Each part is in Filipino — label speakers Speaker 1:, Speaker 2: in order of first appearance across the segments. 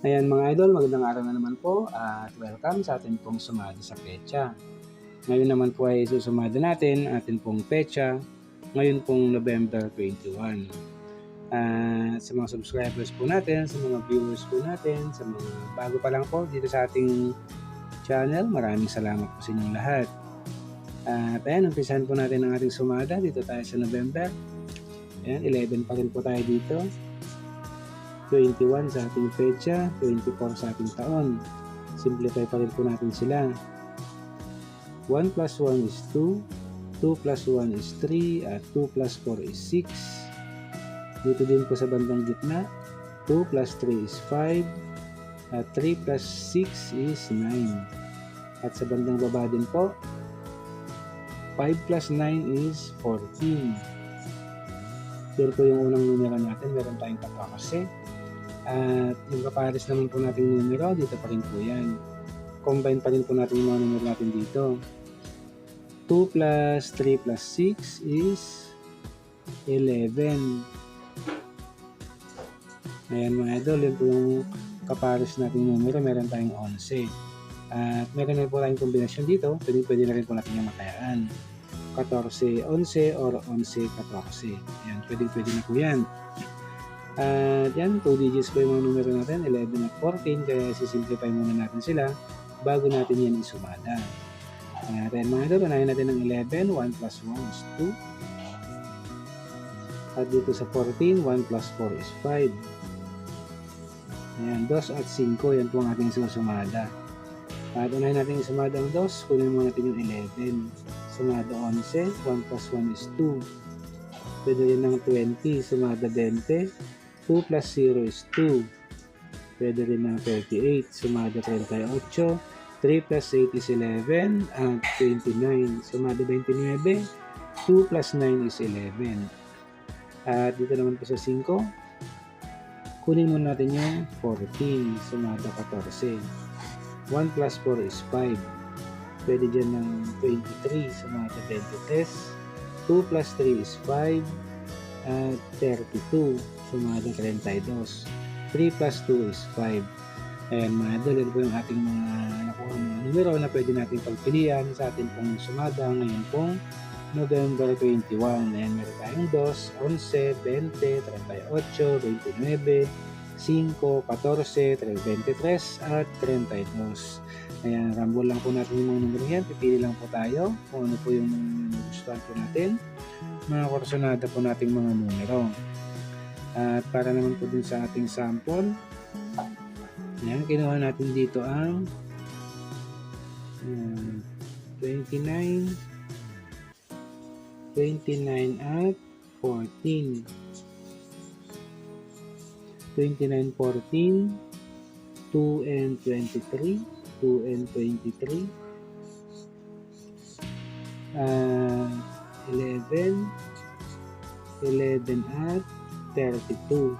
Speaker 1: Ayan mga idol, magandang araw na naman po at welcome sa atin pong sumada sa pecha. Ngayon naman po ay susumada natin atin pong pecha ngayon pong November 21. Ah, sa mga subscribers po natin, sa mga viewers po natin, sa mga bago pa lang po dito sa ating channel, maraming salamat po sa inyong lahat. At ayan, umpisahan po natin ang ating sumada dito tayo sa November. Ayan, 11 pa rin po tayo dito. 21 sa ating pecha, 24 sa ating taon. Simplify pa rin po natin sila. 1 plus 1 is 2, 2 plus 1 is 3, at 2 plus 4 is 6. Dito din po sa bandang gitna, 2 plus 3 is 5, at 3 plus 6 is 9. At sa bandang baba din po, 5 plus 9 is 14. Pero po yung unang numero natin, meron tayong 14. At yung kapares naman po natin numero, dito pa rin po yan. Combine pa rin po natin yung mga numero natin dito. 2 plus 3 plus 6 is 11. Ayan mga idol, yun po yung kapares natin numero, meron tayong 11. At meron na po tayong kombinasyon dito, pwede, pwede na rin po natin yung matayaan. 14, 11 or 11, 14. Ayan, pwede, pwede na po yan. At yan, 2 digits po yung mga numero natin, 11 at 14, kaya sisimplify muna natin sila bago natin yan isumada. At yan mga idol, unahin natin ng 11, 1 plus 1 is 2. At dito sa 14, 1 plus 4 is 5. Ayan, 2 at 5, yan po ang ating susumada. At unahin natin isumada ang 2, kunin muna natin yung 11. Sumada 11, 1 plus 1 is 2. Pwede rin ng 20, sumada 20. 2 plus 0 is 2. Pwede rin ng 38, sumada 38. 3 plus 8 is 11, at 29. Sumada 29. 2 plus 9 is 11. At dito naman po sa 5, kunin muna natin yung 14, sumada 14. 1 plus 4 is 5. Pwede dyan ng 23, sumada 23. 2 plus 3 is 5, at 32 sumada 32 3 plus 2 is 5 ayan mga idol ito po yung ating mga nakuha na numero na pwede natin pagpilian sa ating pong sumada ngayon pong November 21 ayan meron tayong 2, 11, 20, 38, 29 5, 14, 23 at 32 ayan rambol lang po natin yung mga numero yan pipili lang po tayo kung ano po yung gustuhan po natin mga korsonada po nating mga numero. At para naman po dun sa ating sample, yan, kinuha natin dito ang um, 29, 29 at 14. 29, 14, 2 and 23, 2 and 23, uh, 11, 11 at 32.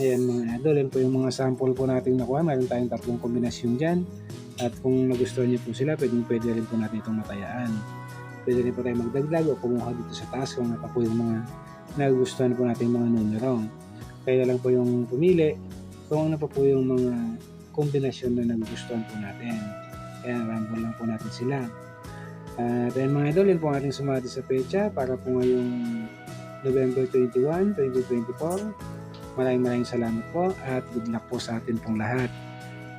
Speaker 1: Ayan mga idol, yan po yung mga sample po natin nakuha. Meron tayong tatlong kombinasyon dyan. At kung nagustuhan niyo po sila, pwede, pwede rin po natin itong matayaan. Pwede rin po tayo magdagdag o kumuha dito sa taas kung ano pa po yung mga nagustuhan po natin mga numero. Kaya lang po yung pumili kung ano pa po yung mga kombinasyon na nagustuhan po natin. Kaya ramble lang po natin sila. At uh, mga idol, yun po ang ating sumati sa pecha para po ngayong November 21, 2024. Maraming maraming salamat po at good luck po sa atin pong lahat.